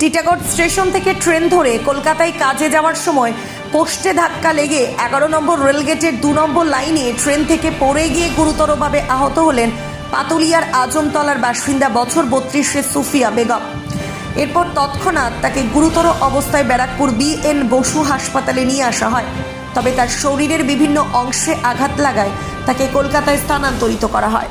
Titagarh station থেকে train ধরে কলকাতায় কাজে যাওয়ার সময় পোস্টে ধাক্কা লেগে এগারো নম্বর রেলগেটের দু নম্বর লাইনে ট্রেন থেকে পড়ে গিয়ে গুরুতরভাবে আহত হলেন পাতুলিয়ার আজমতলার বাসিন্দা বছর বত্রিশে সুফিয়া বেগম। এরপর তৎক্ষণাৎ তাকে গুরুতর অবস্থায় ব্যারাকপুর বি এন বসু হাসপাতালে নিয়ে আসা হয়। তবে তার শরীরের বিভিন্ন অংশে আঘাত লাগায় তাকে কলকাতায় স্থানান্তরিত করা হয়।